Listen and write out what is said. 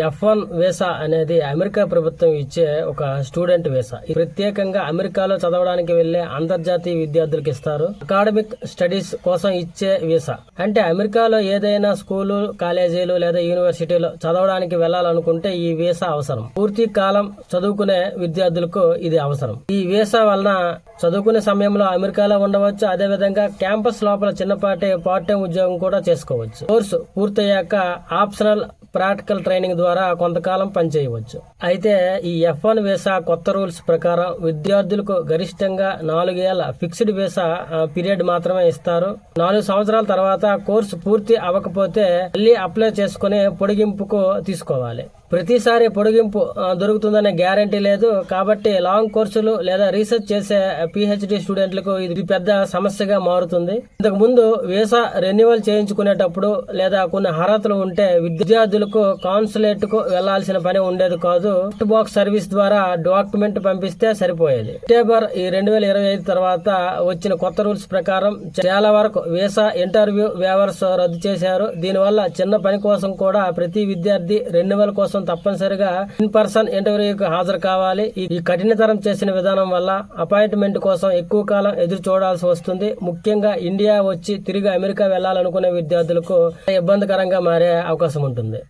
F one visa అనేది America ప్రభుత్వం ఇచ్చే ఒక స్టూడెంట్ వీసా. ప్రత్యేకంగా అమెరికాలో చదవడానికి వెళ్ళే అంతర్జాతీయ విద్యార్థులకు ఇస్తారు. అకాడమిక్ స్టడీస్ కోసం ఇచ్చే వీసా. అంటే అమెరికాలో ఏదైనా స్కూలు కాలేజీలు లేదా యూనివర్సిటీలో చదవడానికి వెళ్ళాలనుకుంటే ఈ వీసా అవసరం. పూర్తి కాలం చదువుకునే విద్యార్థులకు ఇది అవసరం. ఈ వీసా వలన చదువుకునే సమయంలో అమెరికాలో ఉండవచ్చు. అదే విధంగా క్యాంపస్ లోపల చిన్నపాటి పార్ట్ టైం ఉద్యోగం కూడా చేసుకోవచ్చు. కోర్సు పూర్తయ్యాక ఆప్షనల్ ప్రాక్టికల్ ట్రైనింగ్ ద్వారా కొంతకాలం పనిచేయవచ్చు. అయితే ఈ ఎఫ్ వన్ వీసా కొత్త రూల్స్ ప్రకారం విద్యార్థులకు గరిష్టంగా నాలుగేళ్ళ ఫిక్స్డ్ వీసా పీరియడ్ మాత్రమే ఇస్తారు. నాలుగు సంవత్సరాల తర్వాత కోర్సు పూర్తి అవ్వకపోతే మళ్ళీ అప్లై చేసుకుని పొడిగింపుకు తీసుకోవాలి. ప్రతిసారి పొడిగింపు దొరుకుతుందనే గ్యారంటీ లేదు. కాబట్టి లాంగ్ కోర్సులు లేదా రీసెర్చ్ చేసే పిహెచ్డి స్టూడెంట్లకు ఇది పెద్ద సమస్యగా మారుతుంది. ఇంతకు ముందు వీసా రెన్యువల్ చేయించుకునేటప్పుడు లేదా కొన్ని అర్హతలు ఉంటే విద్యార్థులు కాన్సులేట్కు వెళ్ళాల్సిన పని ఉండేది కాదు. పోస్ట్ బాక్స్ సర్వీస్ ద్వారా డాక్యుమెంట్ పంపిస్తే సరిపోయేది. అక్టోబర్ ఈ రెండు వేల ఇరవై ఐదు తర్వాత వచ్చిన కొత్త రూల్స్ ప్రకారం చాలా వరకు వీసా ఇంటర్వ్యూ వేవర్స్ రద్దు చేశారు. దీనివల్ల చిన్న పని కోసం కూడా ప్రతి విద్యార్థి రెన్యువల్ కోసం తప్పనిసరిగా ఇన్ పర్సన్ ఇంటర్వ్యూకి హాజరు కావాలి. ఈ కఠినతరం చేసిన విధానం వల్ల అపాయింట్మెంట్ కోసం ఎక్కువ కాలం ఎదురు చూడాల్సి వస్తుంది. ముఖ్యంగా ఇండియా వచ్చి తిరిగి అమెరికా వెళ్ళాలనుకునే విద్యార్థులకు ఇబ్బందికరంగా మారే అవకాశం ఉంటుంది.